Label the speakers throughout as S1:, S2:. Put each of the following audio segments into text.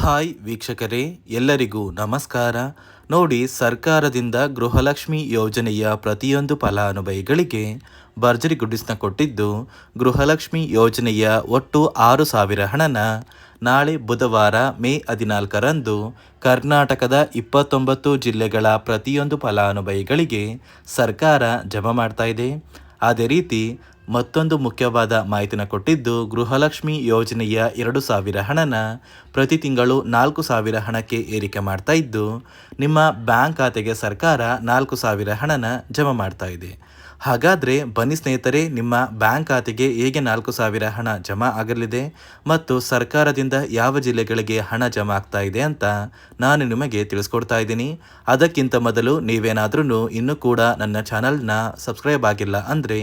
S1: Hi ವೀಕ್ಷಕರೇ, ಎಲ್ಲರಿಗೂ ನಮಸ್ಕಾರ. ನೋಡಿ, ಸರ್ಕಾರದಿಂದ ಗೃಹಲಕ್ಷ್ಮಿ ಯೋಜನೆಯ ಪ್ರತಿಯೊಂದು ಫಲಾನುಭವಿಗಳಿಗೆ ಭರ್ಜರಿ ಗುಡಿಸ್ನ ಕೊಟ್ಟಿದ್ದು, ಗೃಹಲಕ್ಷ್ಮಿ ಯೋಜನೆಯ ಒಟ್ಟು ಆರು ಸಾವಿರ ಹಣನ ನಾಳೆ ಬುಧವಾರ ಮೇ ಹದಿನಾಲ್ಕರಂದು ಕರ್ನಾಟಕದ ಇಪ್ಪತ್ತೊಂಬತ್ತು ಜಿಲ್ಲೆಗಳ ಪ್ರತಿಯೊಂದು ಫಲಾನುಭವಿಗಳಿಗೆ ಸರ್ಕಾರ ಜಮಾ ಮಾಡ್ತಾ ಇದೆ. ಅದೇ ರೀತಿ ಮತ್ತೊಂದು ಮುಖ್ಯವಾದ ಮಾಹಿತಿನ ಕೊಟ್ಟಿದ್ದು ಗೃಹಲಕ್ಷ್ಮಿ ಯೋಜನೆಯ ಎರಡು ಸಾವಿರ ಹಣನ ಪ್ರತಿ ತಿಂಗಳು ನಾಲ್ಕು ಸಾವಿರ ಹಣಕ್ಕೆ ಏರಿಕೆ ಮಾಡ್ತಾ ಇದ್ದು, ನಿಮ್ಮ ಬ್ಯಾಂಕ್ ಖಾತೆಗೆ ಸರ್ಕಾರ ನಾಲ್ಕು ಸಾವಿರ ಹಣನ ಜಮಾ ಮಾಡ್ತಾ ಇದೆ. ಹಾಗಾದರೆ ಬನ್ನಿ ಸ್ನೇಹಿತರೆ, ನಿಮ್ಮ ಬ್ಯಾಂಕ್ ಖಾತೆಗೆ ಹೇಗೆ ನಾಲ್ಕು ಸಾವಿರ ಹಣ ಜಮಾ ಆಗಲಿದೆ ಮತ್ತು ಸರ್ಕಾರದಿಂದ ಯಾವ ಜಿಲ್ಲೆಗಳಿಗೆ ಹಣ ಜಮಾ ಆಗ್ತಾ ಇದೆ ಅಂತ ನಾನು ನಿಮಗೆ ತಿಳಿಸ್ಕೊಡ್ತಾ ಇದ್ದೀನಿ. ಅದಕ್ಕಿಂತ ಮೊದಲು ನೀವೇನಾದ್ರೂ ಇನ್ನೂ ಕೂಡ ನನ್ನ ಚಾನಲ್ನ ಸಬ್ಸ್ಕ್ರೈಬ್ ಆಗಿಲ್ಲ ಅಂದರೆ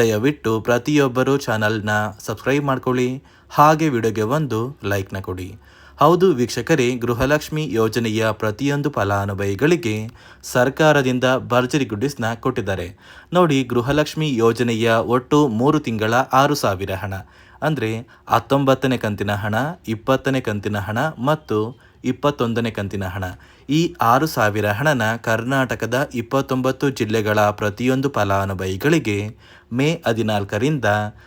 S1: ದಯವಿಟ್ಟು ಪ್ರತಿಯೊಬ್ಬರೂ ಚಾನಲ್ನ ಸಬ್ಸ್ಕ್ರೈಬ್ ಮಾಡ್ಕೊಳ್ಳಿ. ಹಾಗೆ ವಿಡಿಯೋಗೆ ಒಂದು ಲೈಕ್ನ ಕೊಡಿ. ಹೌದು ವೀಕ್ಷಕರೇ, ಗೃಹಲಕ್ಷ್ಮಿ ಯೋಜನೆಯ ಪ್ರತಿಯೊಂದು ಫಲಾನುಭವಿಗಳಿಗೆ ಸರ್ಕಾರದಿಂದ ಭರ್ಜರಿ ಗುಡ್ಡಿಸ್ನ ಕೊಟ್ಟಿದ್ದಾರೆ. ನೋಡಿ, ಗೃಹಲಕ್ಷ್ಮಿ ಯೋಜನೆಯ ಒಟ್ಟು ಮೂರು ತಿಂಗಳ ಆರು ಸಾವಿರ ಹಣ. ಅಂದರೆ ಹತ್ತೊಂಬತ್ತನೇ ಕಂತಿನ ಹಣ, ಇಪ್ಪತ್ತನೇ ಕಂತಿನ ಹಣ ಮತ್ತು ಇಪ್ಪತ್ತೊಂದನೇ ಕಂತಿನ ಹಣ. ಈ ಆರು ಸಾವಿರ ಹಣನ ಕರ್ನಾಟಕದ ಇಪ್ಪತ್ತೊಂಬತ್ತು ಜಿಲ್ಲೆಗಳ ಪ್ರತಿಯೊಂದು ಫಲಾನುಭವಿಗಳಿಗೆ ಮೇ ಹದಿನಾಲ್ಕರಿಂದ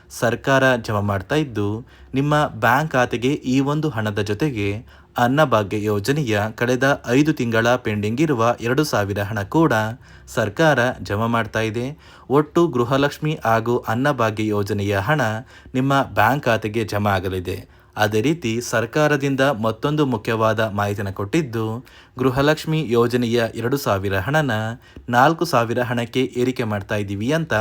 S1: ಸರ್ಕಾರ ಜಮಾ ಮಾಡ್ತಾ ಇದ್ದು, ನಿಮ್ಮ ಬ್ಯಾಂಕ್ ಖಾತೆಗೆ ಈ ಒಂದು ಹಣದ ಜೊತೆಗೆ ಅನ್ನಭಾಗ್ಯ ಯೋಜನೆಯ ಕಳೆದ ಐದು ತಿಂಗಳ ಪೆಂಡಿಂಗ್ ಇರುವ ಎರಡು ಸಾವಿರ ಹಣ ಕೂಡ ಸರ್ಕಾರ ಜಮಾ ಮಾಡ್ತಾ ಇದೆ. ಒಟ್ಟು ಗೃಹಲಕ್ಷ್ಮಿ ಹಾಗೂ ಅನ್ನಭಾಗ್ಯ ಯೋಜನೆಯ ಹಣ ನಿಮ್ಮ ಬ್ಯಾಂಕ್ ಖಾತೆಗೆ ಜಮಾ ಆಗಲಿದೆ. ಅದೇ ರೀತಿ ಸರ್ಕಾರದಿಂದ ಮತ್ತೊಂದು ಮುಖ್ಯವಾದ ಮಾಹಿತಿನ ಕೊಟ್ಟಿದ್ದು, ಗೃಹಲಕ್ಷ್ಮಿ ಯೋಜನೆಯ ಎರಡು ಸಾವಿರ ಹಣನ ನಾಲ್ಕು ಸಾವಿರ ಹಣಕ್ಕೆ ಏರಿಕೆ ಮಾಡ್ತಾ ಇದ್ದೀವಿ ಅಂತ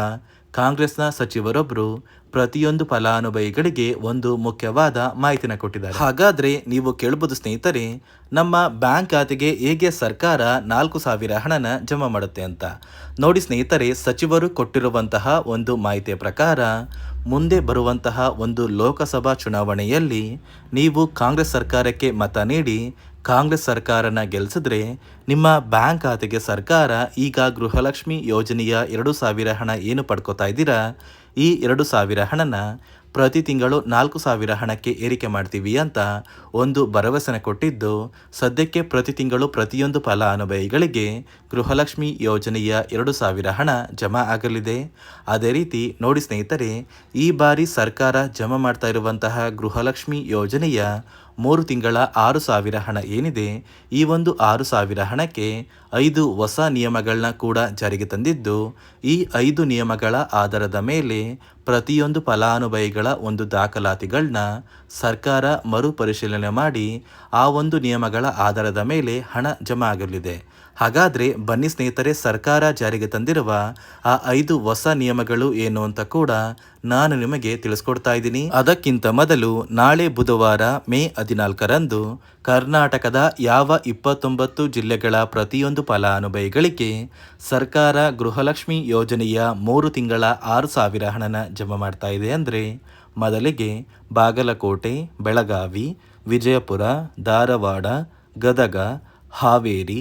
S1: ಕಾಂಗ್ರೆಸ್ನ ಸಚಿವರೊಬ್ಬರು ಪ್ರತಿಯೊಂದು ಫಲಾನುಭವಿಗಳಿಗೆ ಒಂದು ಮುಖ್ಯವಾದ ಮಾಹಿತಿನ ಕೊಟ್ಟಿದ್ದಾರೆ. ಹಾಗಾದ್ರೆ ನೀವು ಕೇಳಬಹುದು ಸ್ನೇಹಿತರೆ, ನಮ್ಮ ಬ್ಯಾಂಕ್ ಖಾತೆಗೆ ಹೇಗೆ ಸರ್ಕಾರ ನಾಲ್ಕು ಸಾವಿರ ಹಣನ ಜಮಾ ಮಾಡುತ್ತೆ ಅಂತ. ನೋಡಿ ಸ್ನೇಹಿತರೆ, ಸಚಿವರು ಕೊಟ್ಟಿರುವಂತಹ ಒಂದು ಮಾಹಿತಿಯ ಪ್ರಕಾರ ಮುಂದೆ ಬರುವಂತಹ ಒಂದು ಲೋಕಸಭಾ ಚುನಾವಣೆಯಲ್ಲಿ ನೀವು ಕಾಂಗ್ರೆಸ್ ಸರ್ಕಾರಕ್ಕೆ ಮತ ನೀಡಿ, ಕಾಂಗ್ರೆಸ್ ಸರ್ಕಾರನ ಗೆಲ್ಲಿಸಿದ್ರೆ ನಿಮ್ಮ ಬ್ಯಾಂಕ್ ಖಾತೆಗೆ ಸರ್ಕಾರ ಈಗ ಗೃಹಲಕ್ಷ್ಮಿ ಯೋಜನೆಯ ಎರಡು ಸಾವಿರ ಹಣ ಏನು ಪಡ್ಕೋತಾ ಇದ್ದೀರಾ? ಈ ಎರಡು ಸಾವಿರ ಹಣನ ಪ್ರತಿ ತಿಂಗಳು ನಾಲ್ಕು ಸಾವಿರ ಹಣಕ್ಕೆ ಏರಿಕೆ ಮಾಡ್ತೀವಿ ಅಂತ ಒಂದು ಭರವಸೆನ ಕೊಟ್ಟಿದ್ದು, ಸದ್ಯಕ್ಕೆ ಪ್ರತಿ ತಿಂಗಳು ಪ್ರತಿಯೊಂದು ಫಲಾನುಭವಿಗಳಿಗೆ ಗೃಹಲಕ್ಷ್ಮಿ ಯೋಜನೆಯ ಎರಡು ಸಾವಿರ ಹಣ ಜಮಾ ಆಗಲಿದೆ. ಅದೇ ರೀತಿ ನೋಡಿ ಸ್ನೇಹಿತರೆ, ಈ ಬಾರಿ ಸರ್ಕಾರ ಜಮಾ ಮಾಡ್ತಾ ಇರುವಂತಹ ಗೃಹಲಕ್ಷ್ಮಿ ಯೋಜನೆಯ ಮೂರು ತಿಂಗಳ ಆರು ಸಾವಿರ ಹಣ ಏನಿದೆ, ಈ ಒಂದು ಆರು ಸಾವಿರ ಹಣಕ್ಕೆ ಐದು ಹೊಸ ನಿಯಮಗಳನ್ನ ಕೂಡ ಜಾರಿಗೆ ತಂದಿದ್ದು, ಈ ಐದು ನಿಯಮಗಳ ಆಧಾರದ ಮೇಲೆ ಪ್ರತಿಯೊಂದು ಫಲಾನುಭವಿಗಳ ಒಂದು ದಾಖಲಾತಿಗಳನ್ನ ಸರ್ಕಾರ ಮರುಪರಿಶೀಲನೆ ಮಾಡಿ ಆ ಒಂದು ನಿಯಮಗಳ ಆಧಾರದ ಮೇಲೆ ಹಣ ಜಮಾ ಆಗಲಿದೆ. ಹಾಗಾದರೆ ಬನ್ನಿ ಸ್ನೇಹಿತರೆ, ಸರ್ಕಾರ ಜಾರಿಗೆ ತಂದಿರುವ ಆ ಐದು ಹೊಸ ನಿಯಮಗಳು ಏನು ಅಂತ ಕೂಡ ನಾನು ನಿಮಗೆ ತಿಳಿಸ್ಕೊಡ್ತಾ ಇದ್ದೀನಿ. ಅದಕ್ಕಿಂತ ಮೊದಲು ನಾಳೆ ಬುಧವಾರ ಮೇ ಹದಿನಾಲ್ಕರಂದು ಕರ್ನಾಟಕದ ಯಾವ ಇಪ್ಪತ್ತೊಂಬತ್ತು ಜಿಲ್ಲೆಗಳ ಪ್ರತಿಯೊಂದು ಫಲಾನುಭವಿಗಳಿಗೆ ಸರ್ಕಾರ ಗೃಹಲಕ್ಷ್ಮಿ ಯೋಜನೆಯ ಮೂರು ತಿಂಗಳ ಆರು ಸಾವಿರ ಹಣನ ಜಮಾ ಮಾಡ್ತಾ ಇದೆ ಅಂದರೆ ಮೊದಲಿಗೆ ಬಾಗಲಕೋಟೆ, ಬೆಳಗಾವಿ, ವಿಜಯಪುರ, ಧಾರವಾಡ, ಗದಗ, ಹಾವೇರಿ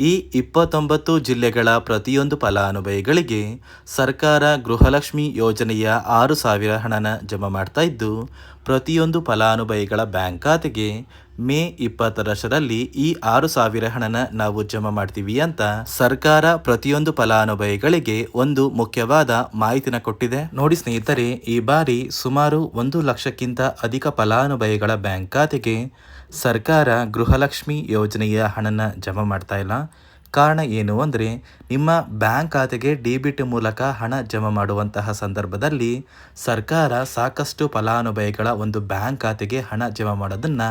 S1: ಈ ಇಪ್ಪತ್ತೊಂಬತ್ತು ಜಿಲ್ಲೆಗಳ ಪ್ರತಿಯೊಂದು ಫಲಾನುಭವಿಗಳಿಗೆ ಸರ್ಕಾರ ಗೃಹಲಕ್ಷ್ಮಿ ಯೋಜನೆಯ ಆರು ಸಾವಿರ ಹಣನ ಜಮಾ ಮಾಡ್ತಾ ಇದ್ದು, ಪ್ರತಿಯೊಂದು ಫಲಾನುಭವಿಗಳ ಬ್ಯಾಂಕ್ ಖಾತೆಗೆ ಮೇ ಇಪ್ಪತ್ತರಷ್ಟರಲ್ಲಿ ಈ ಆರು ಸಾವಿರ ಹಣನ ನಾವು ಜಮಾ ಮಾಡ್ತೀವಿ ಅಂತ ಸರ್ಕಾರ ಪ್ರತಿಯೊಂದು ಫಲಾನುಭವಿಗಳಿಗೆ ಒಂದು ಮುಖ್ಯವಾದ ಮಾಹಿತಿನ ಕೊಟ್ಟಿದೆ. ನೋಡಿ ಸ್ನೇಹಿತರೆ, ಈ ಬಾರಿ ಸುಮಾರು ಒಂದು ಲಕ್ಷಕ್ಕಿಂತ ಅಧಿಕ ಫಲಾನುಭವಿಗಳ ಬ್ಯಾಂಕ್ ಖಾತೆಗೆ ಸರ್ಕಾರ ಗೃಹಲಕ್ಷ್ಮಿ ಯೋಜನೆಯ ಹಣನ ಜಮಾ ಮಾಡ್ತಾ ಇಲ್ಲ. ಕಾರಣ ಏನು ಅಂದರೆ, ನಿಮ್ಮ ಬ್ಯಾಂಕ್ ಖಾತೆಗೆ ಡಿಬಿಟ್ ಮೂಲಕ ಹಣ ಜಮಾ ಮಾಡುವಂತಹ ಸಂದರ್ಭದಲ್ಲಿ ಸರ್ಕಾರ ಸಾಕಷ್ಟು ಫಲಾನುಭವಿಗಳ ಒಂದು ಬ್ಯಾಂಕ್ ಖಾತೆಗೆ ಹಣ ಜಮಾ ಮಾಡೋದನ್ನು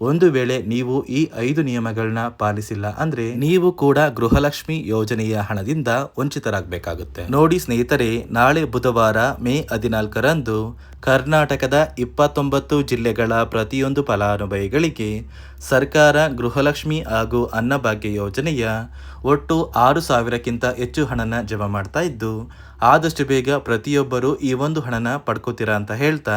S1: ಒಂದು ವೇಳೆ ನೀವು ಈ ಐದು ನಿಯಮಗಳನ್ನ ಪಾಲಿಸಿಲ್ಲ ಅಂದ್ರೆ ನೀವು ಕೂಡ ಗೃಹಲಕ್ಷ್ಮಿ ಯೋಜನೆಯ ಹಣದಿಂದ ವಂಚಿತರಾಗಬೇಕಾಗುತ್ತೆ. ನೋಡಿ ಸ್ನೇಹಿತರೆ, ನಾಳೆ ಬುಧವಾರ ಮೇ ಹದಿನಾಲ್ಕರಂದು ಕರ್ನಾಟಕದ ಇಪ್ಪತ್ತೊಂಬತ್ತು ಜಿಲ್ಲೆಗಳ ಪ್ರತಿಯೊಂದು ಫಲಾನುಭವಿಗಳಿಗೆ ಸರ್ಕಾರ ಗೃಹಲಕ್ಷ್ಮಿ ಹಾಗೂ ಅನ್ನಭಾಗ್ಯ ಯೋಜನೆಯ ಒಟ್ಟು ಆರು ಸಾವಿರಕ್ಕಿಂತ ಹೆಚ್ಚು ಹಣನ ಜಮಾ ಮಾಡ್ತಾ ಇದ್ದು, ಆದಷ್ಟು ಬೇಗ ಪ್ರತಿಯೊಬ್ಬರು ಈ ಒಂದು ಹಣನ ಪಡ್ಕೋತೀರಾ ಅಂತ ಹೇಳ್ತಾ